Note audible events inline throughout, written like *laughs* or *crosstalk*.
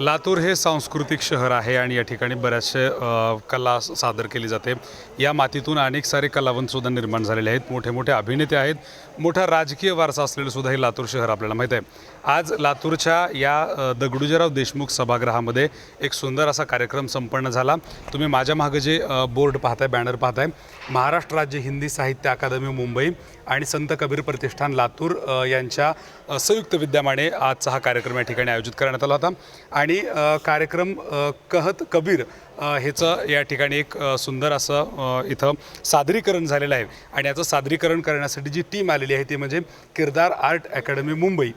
लातूर हे सांस्कृतिक शहर आहे आणि या ठिकाणी बऱ्याचशे कला सादर केली जाते. या मातीतून अनेक सारे कलावंतसुद्धा निर्माण झालेले आहेत. मोठे मोठे अभिनेते आहेत. मोठा राजकीय वारसा असलेलं सुद्धा हे लातूर शहर आपल्याला माहीत आहे. आज लातूरच्या या दगडूजीराव देशमुख सभागृहामध्ये एक सुंदर असा कार्यक्रम संपन्न झाला. तुम्ही माझ्या मागं जे बोर्ड पाहताय बॅनर पाहताय महाराष्ट्र राज्य हिंदी साहित्य अकादमी मुंबई आणि संत कबीर प्रतिष्ठान लातूर यांच्या संयुक्त विद्यमाने आजचा हा कार्यक्रम या ठिकाणी आयोजित करण्यात आला होता. आणि आणि कार्यक्रम कहत कबीर ह्याचं या ठिकाणी एक सुंदर असं इथं सादरीकरण झालेलं आहे. आणि याचं सादरीकरण करण्यासाठी जी टीम आलेली आहे ती म्हणजे किरदार आर्ट अकॅडमी मुंबई.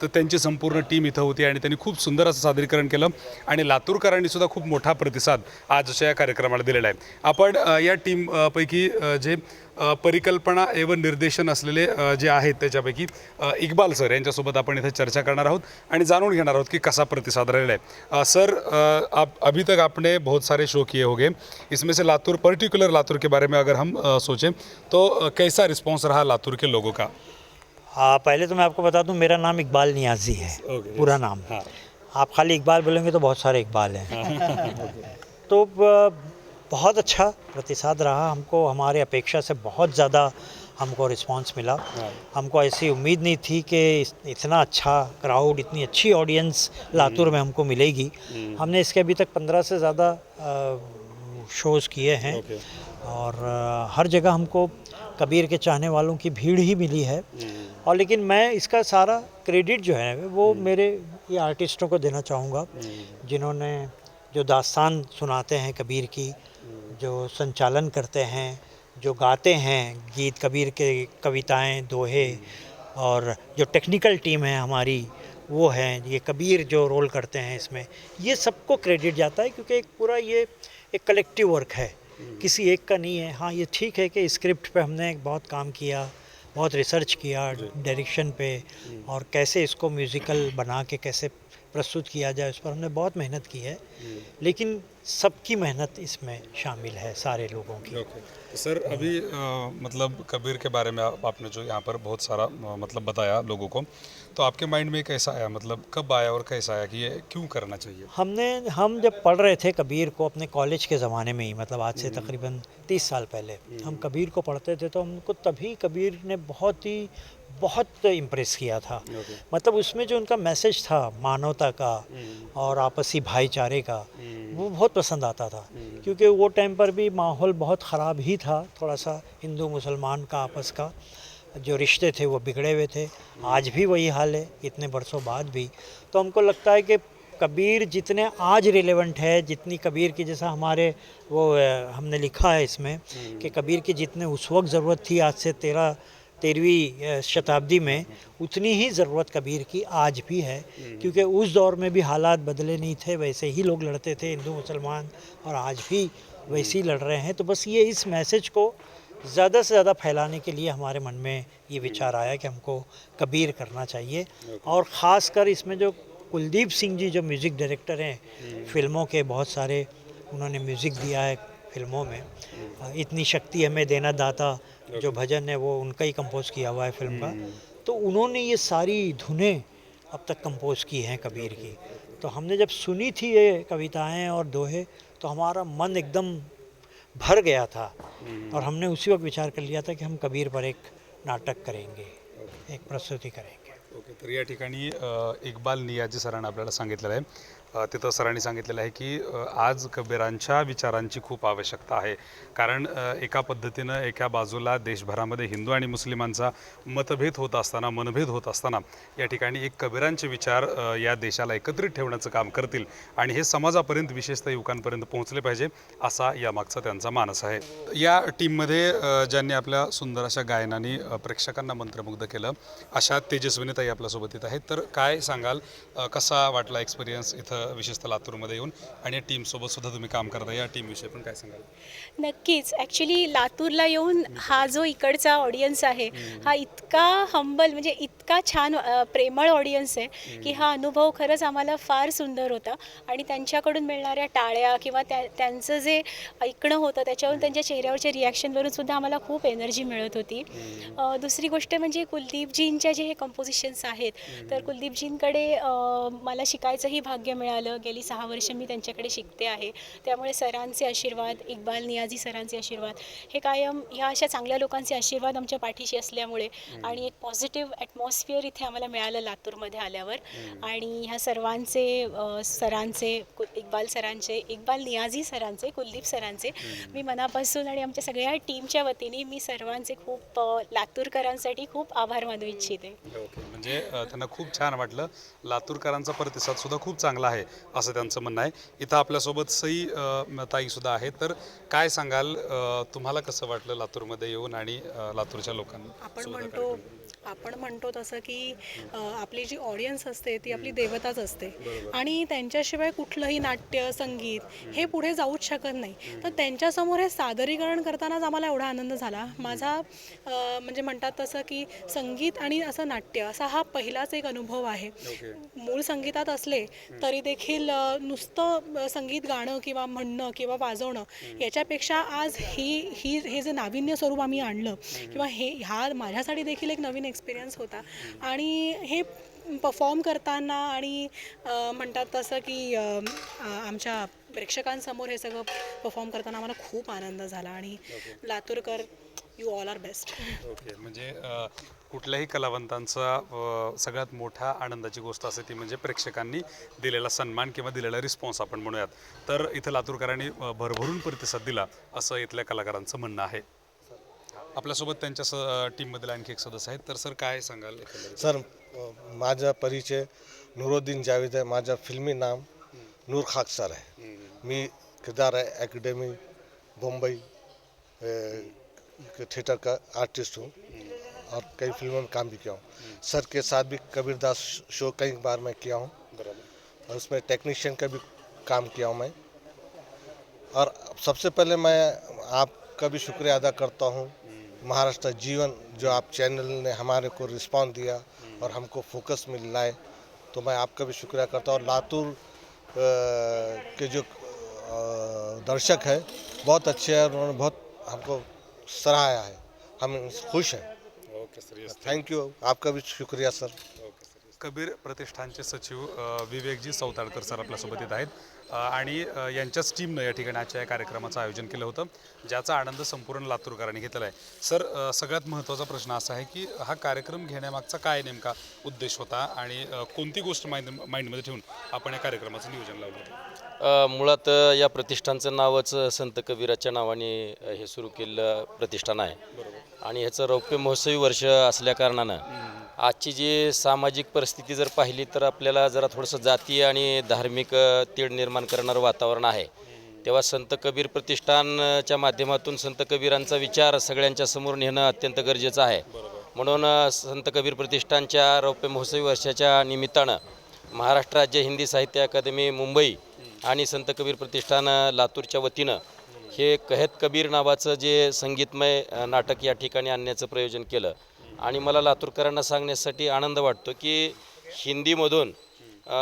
तर त्यांची संपूर्ण टीम इथं होती आणि त्यांनी खूप सुंदर असं सादरीकरण केलं. आणि लातूरकरांनी सुद्धा खूप मोठा प्रतिसाद आजच्या या कार्यक्रमाला दिलेला आहे. आपण या टीमपैकी जे परिकल्पना एवं निर्देशन असलेले जे आहेत त्याच्यापैकी इकबाल इक्बाल सर यांच्यासोबत आपण इथं चर्चा करणार आहोत आणि जाणून घेणार आहोत की कसा प्रतिसाद राहिला आहे. सर आप अभी तक आपण आपने बहुत सारे शो किए होंगे। इसमें से लातूर पर्टिकुलर लातूर के बारे में अगर हम सोचें तो कैसा रिस्पॉन्स रहा लातूर के लोगों का? हाँ पहले तो मैं आपको बता दूँ मेरा नाम इकबाल नियाजी है Okay, पूरा नाम। हाँ। आप खाली इकबाल बोलेंगे तो बहुत सारे इकबाल हैं। *laughs* तो बहुत अच्छा प्रतिसाद रहा हमको हमारे अपेक्षा से बहुत ज़्यादा हमको रिस्पांस मिला। हमको ऐसी उम्मीद नहीं थी कि इतना अच्छा क्राउड इतनी अच्छी ऑडियंस लातूर में हमको मिलेगी। हमने इसके अभी तक पंद्रह से ज़्यादा शोज़ किए हैं। और हर जगह हमको कबीर के चाहने वालों की भीड़ ही मिली है। और लेकिन मैं इसका सारा क्रेडिट जो है वो मेरे ये आर्टिस्टों को देना चाहूँगा। जिन्होंने जो दास्तान सुनाते हैं कबीर की जो संचालन करते हैं जो गाते हैं गीत कबीर के कविताएँ दोहे और जो टेक्निकल टीम है हमारी वो है ये कबीर जो रोल करते हैं इसमें ये सबको क्रेडिट जाता है क्योंकि एक पूरा ये एक कलेक्टिव वर्क है। किसी एक का नहीं है। हाँ ये ठीक है कि स्क्रिप्ट पे हमने बहुत काम किया बहुत रिसर्च किया डायरेक्शन पे और कैसे इसको म्यूज़िकल बना के कैसे प्रस्तुत किया जाए उस पर हमने बहुत मेहनत की है। लेकिन सबकी मेहनत इसमें शामिल है सारे लोगों की। तो सर अभी अ, मतलब कबीर के बारे में आप, आपने जो यहाँ पर बहुत सारा मतलब बताया लोगों को तो आपके माइंड में कैसा आया? मतलब कब आया और कैसा आया कि ये क्यों करना चाहिए? हमने हम जब पढ़ रहे थे कबीर को अपने कॉलेज के ज़माने में ही मतलब आज से तकरीबन तीस साल पहले हम कबीर को पढ़ते थे तो हमको तभी कबीर ने बहुत ही बहुत इम्प्रेस किया था। Okay. मतलब उसमें जो उनका मैसेज था मानवता का और आपसी भाईचारे का वो बहुत पसंद आता था। क्योंकि वो टाइम पर भी माहौल बहुत ख़राब ही था थोड़ा सा हिंदू मुसलमान का आपस का। जो रिश्ते थे वो बिगड़े हुए थे। आज भी वही हाल है इतने बरसों बाद भी। तो हमको लगता है कि कबीर जितने आज रिलेवेंट है जितनी कबीर की जैसा हमारे वो हमने लिखा है इसमें कि कबीर की जितने उस वक्त ज़रूरत थी आज से तेरह तेरहवीं शताब्दी में उतनी ही ज़रूरत कबीर की आज भी है क्योंकि उस दौर में भी हालात बदले नहीं थे वैसे ही लोग लड़ते थे हिंदू मुसलमान और आज भी वैसे ही लड़ रहे हैं। तो बस ये इस मैसेज को ज़्यादा से ज़्यादा फैलाने के लिए हमारे मन में ये विचार आया कि हमको कबीर करना चाहिए। और ख़ास कर इसमें जो कुलदीप सिंह जी जो म्यूज़िक डायरेक्टर हैं फ़िल्मों के बहुत सारे उन्होंने म्यूज़िक दिया है फ़िल्मों में। इतनी शक्ति हमें देना दाता जो भजन है वो उनका ही कंपोज किया हुआ है फ़िल्म का। तो उन्होंने ये सारी धुनें अब तक कंपोज की हैं कबीर की। तो हमने जब सुनी थी ये कविताएँ और दोहे तो हमारा मन एकदम भर गया था। और हमने उसी वक्त विचार कर लिया था कि हम कबीर पर एक नाटक करेंगे एक प्रस्तुति करेंगे। ओके तर या ठिकाणी इक्बाल नियाजी सरांनी आपल्याला सांगितलेलं आहे. तिथं सरांनी सांगितलेलं आहे की आज कबीरांच्या विचारांची खूप आवश्यकता आहे. कारण एका पद्धतीनं एका बाजूला देशभरामध्ये हिंदू आणि मुस्लिमांचा मतभेद होत असताना मनभेद होत असताना या ठिकाणी एक कबीरांचे विचार या देशाला एकत्रित ठेवण्याचं काम करतील. आणि हे समाजापर्यंत विशेषतः युवकांपर्यंत पोहोचले पाहिजे असा यामागचा त्यांचा मानस आहे. या टीममध्ये ज्यांनी आपल्या सुंदर अशा गायनाने प्रेक्षकांना मंत्रमुग्ध केलं अशा तेजस्विनीताई आपल्यासोबत येत आहेत. तर काय सांगाल? कसा वाटला एक्सपिरियन्स इथं विशेषतः लातूरमध्ये येऊन आणि या टीमसोबत सुद्धा तुम्ही काम करता. या टीमविषयी पण काय सांगाल? नक्कीच. ॲक्च्युली लातूरला येऊन हा जो इकडचा ऑडियन्स आहे हा इतका हंबल म्हणजे इतका छान प्रेमळ ऑडियन्स आहे की हा अनुभव खरंच आम्हाला फार सुंदर होता. आणि त्यांच्याकडून मिळणाऱ्या टाळ्या किंवा त्या त्यांचं जे ऐकणं होतं त्याच्यावरून त्यांच्या चेहऱ्यावरच्या रिॲक्शनवरून सुद्धा आम्हाला खूप एनर्जी मिळत होती. दुसरी गोष्ट म्हणजे कुलदीपजींच्या जे हे कंपोजिशन्स आहेत तर कुलदीपजींकडे मला शिकायचंही भाग्य मिळालं. गेली सहा वर्ष मी त्यांच्याकडे शिकते आहे. त्यामुळे सरांचे आशीर्वाद इक्बाल नियाझी सरांचे आशीर्वाद हे कायम ह्या अशा चांगल्या लोकांचे आशीर्वाद आमच्या पाठीशी असल्यामुळे आणि एक पॉझिटिव्ह ॲटमॉस्फिअर इथे आम्हाला मिळालं लातूरमध्ये आल्यावर. आणि ह्या सर्वांचे सरांचे इक्बाल सरांचे इक्बाल नियाझी सरांचे कुलदीप सरांचे मी मनापासून आणि आमच्या सगळ्या टीमच्या वतीने मी सर्वांचे खूप लातूरकरांसाठी खूप आभार मानू इच्छिते. ओके. म्हणजे त्यांना खूप छान वाटलं. लातूरकरांचा प्रतिसाद सुद्धा खूप चांगला आहे. असं त्यांचं म्हणणं आहे. इथं आपल्यासोबत सई अ, ताई सुद्धा आहे तर काय सांगाल तुम्हाला कसं वाटलं लातूरमध्ये येऊन आणि लातूरच्या लोकांना आपण म्हणतो आपण म्हणतो तसं की आपली जी ऑडियन्स असते ती आपली देवताच असते. आणि त्यांच्याशिवाय कुठलंही नाट्य संगीत हे पुढे जाऊच शकत नाही. तर त्यांच्यासमोर हे सादरीकरण करतानाच आम्हाला एवढा आनंद झाला. माझा म्हणजे म्हणतात तसं की संगीत आणि असं नाट्य असा हा पहिलाच एक अनुभव आहे. मूळ संगीतात असले तरी देखील नुसतं संगीत गाणं किंवा म्हणणं किंवा वाजवणं याच्यापेक्षा आज ही ही हे जे नाविन्य स्वरूप आम्ही आणलं किंवा हे ह्या माझ्यासाठी देखील एक नवीन एक्सपिरियन्स होता. आणि हे परफॉर्म करताना आणि म्हणतात तसं की आमच्या प्रेक्षकांसमोर हे सगळं परफॉर्म करताना आम्हाला खूप आनंद झाला. आणि Laturkar you all are best okay. म्हणजे कुठल्याही कलावंतांचा सगळ्यात मोठा आनंदाची गोष्ट असते ती म्हणजे प्रेक्षकांनी दिलेला सन्मान किंवा दिलेला रिस्पॉन्स आपण म्हणूयात. तर इथं लातूरकरांनी भरभरून प्रतिसाद दिला असं इथल्या कलाकारांचं म्हणणं आहे. आपल्यासोबत त्यांच्या स टीममधील आणखी एक सदस्य आहेत. तर सर काय सांगाल एकंदरीत? सर माझा परिचय नूरुद्दीन जावेद आहे. माझा फिल्मी नाम नूर खाक सर है मैं किरदार है एकेडमी मुंबई अ, के थिएटर का आर्टिस्ट हूँ. और कई फिल्मों में काम भी किया हूँ. सर के साथ भी कबीरदास शो कई बार मैं किया हूँ। और उसमें टेक्नीशियन का भी काम किया हूँ मैं। और सबसे पहले मैं आपका भी शुक्रिया अदा करता हूँ। महाराष्ट्र जीवन जो आप चैनल ने हमारे को रिस्पॉन्स दिया और हमको फोकस में लाए तो मैं आपका भी शुक्रिया करता हूँ। और लातूर के जो दर्शक है बहुत अच्छे हैं और उन्होंने बहुत हमको सराहाया है। हम खुश हैं। ओके सर थैंक यू आपका भी शुक्रिया सर। कबीर प्रतिष्ठानचे सचिव विवेकजी सौताडकर सर आपल्यासोबत येत आहेत. आणि यांच्याच टीमनं या ठिकाणी आजच्या या कार्यक्रमाचं आयोजन केलं होतं ज्याचा आनंद संपूर्ण लातूरकरांनी घेतलेला आहे. सर सगळ्यात महत्त्वाचा प्रश्न असा आहे की हा कार्यक्रम घेण्यामागचा काय नेमका उद्देश होता आणि कोणती गोष्ट माइंड माइंडमध्ये ठेवून आपण या कार्यक्रमाचं नियोजन लावलं होतं? मुळात या प्रतिष्ठानचं नावच संत कबीराच्या नावाने हे सुरू केलेलं प्रतिष्ठान आहे. आणि ह्याचं रौप्य महोत्सवी वर्ष असल्याकारणानं आजची जी सामाजिक परिस्थिती जर पाहिली तर आपल्याला जरा थोडंसं जातीय आणि धार्मिक अ, तीड निर्माण करणारं वातावरण आहे. तेव्हा संत कबीर प्रतिष्ठानच्या माध्यमातून संत कबीरांचा विचार सगळ्यांच्या समोर नेणं अत्यंत गरजेचं आहे. म्हणून संत कबीर प्रतिष्ठानच्या रौप्य महोत्सवी वर्षाच्या निमित्तानं महाराष्ट्र राज्य हिंदी साहित्य अकादमी मुंबई आणि संत कबीर प्रतिष्ठान लातूरच्या वतीनं हे कहत कबीर नावाचं जे संगीतमय नाटक या ठिकाणी आणण्याचं प्रयोजन केलं. आणि मला लातूरकरांना सांगण्यासाठी आनंद वाटतो की हिंदीमधून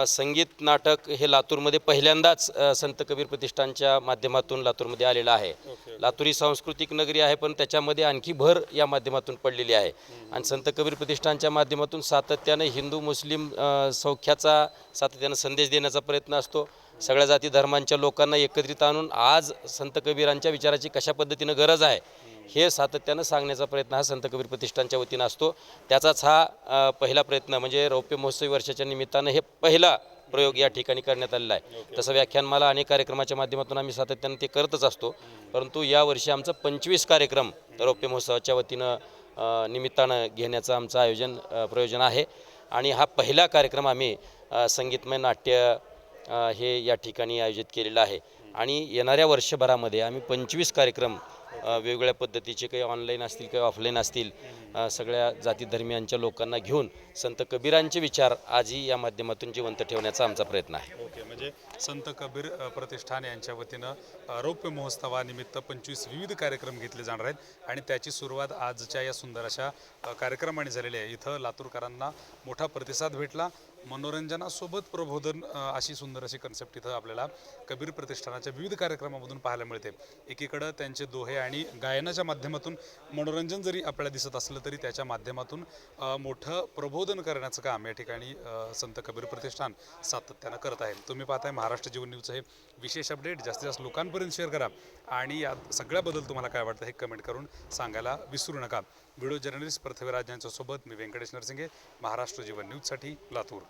संगीत नाटक हे लातूरमध्ये पहिल्यांदाच संत कबीर प्रतिष्ठानच्या माध्यमातून लातूरमध्ये आलेलं आहे. लातूर ही सांस्कृतिक नगरी आहे पण त्याच्यामध्ये आणखी भर या माध्यमातून पडलेली आहे. आणि संत कबीर प्रतिष्ठानच्या माध्यमातून सातत्यानं हिंदू मुस्लिम सौख्याचा सातत्यानं संदेश देण्याचा प्रयत्न असतो. सगळ्या जाती धर्मांच्या लोकांना एकत्रित आणून आज संत कबीरांच्या विचाराची कशा पद्धतीनं गरज आहे हे सातत्यानं सांगण्याचा प्रयत्न हा संत कबीर प्रतिष्ठानच्या वतीनं असतो. त्याचाच हा पहिला प्रयत्न म्हणजे रौप्य महोत्सवी वर्षाच्या निमित्तानं हे पहिला प्रयोग या ठिकाणी करण्यात आलेला आहे. तसं व्याख्यानमाला अनेक कार्यक्रमाच्या माध्यमातून आम्ही सातत्यानं ते करतच असतो. परंतु यावर्षी आमचं पंचवीस कार्यक्रम रौप्य महोत्सवाच्या वतीनं निमित्तानं घेण्याचं आमचं आयोजन प्रयोजन आहे. आणि हा पहिला कार्यक्रम आम्ही संगीतमय नाट्य हे या ठिकाणी आयोजित केलेलं आहे. आणि येणाऱ्या वर्षभरामध्ये आम्ही पंचवीस कार्यक्रम वेगवेगळ्या पद्धतीचे काही ऑनलाईन असतील काही ऑफलाईन असतील सगळ्या जाती धर्मियांच्या लोकांना घेऊन संत कबीरांचे विचार आजही या माध्यमातून जिवंत ठेवण्याचा आमचा प्रयत्न आहे. ओके म्हणजे संत कबीर प्रतिष्ठान यांच्या वतीनं रौप्य महोत्सवानिमित्त पंचवीस विविध कार्यक्रम घेतले जाणार आहेत आणि त्याची सुरुवात आजच्या या सुंदर अशा कार्यक्रमाने झालेली आहे. इथं लातूरकरांना मोठा प्रतिसाद भेटला. मनोरंजनासोबत प्रबोधन अशी सुंदर अशी कन्सेप्ट इथं आपल्याला कबीर प्रतिष्ठानाच्या विविध कार्यक्रमामधून पाहायला मिळते. एकीकडं त्यांचे दोहे आणि गायनाच्या माध्यमातून मनोरंजन जरी आपल्याला दिसत असलं तरी त्याच्या माध्यमातून मोठं प्रबोधन करण्याचं काम या ठिकाणी संत कबीर प्रतिष्ठान सातत्यानं करत आहे. तुम्ही पाहताय महाराष्ट्र जीवन न्यूजचं हे विशेष अपडेट. जास्तीत जास्त लोकांपर्यंत शेअर करा. आणि या सगळ्याबद्दल तुम्हाला काय वाटतं हे कमेंट करून सांगायला विसरू नका. व्हिडिओ जर्नलिस्ट पृथ्वीराज यांच्यासोबत मी व्यंकटेश नरसिंगे महाराष्ट्र जीवन न्यूजसाठी लातूर.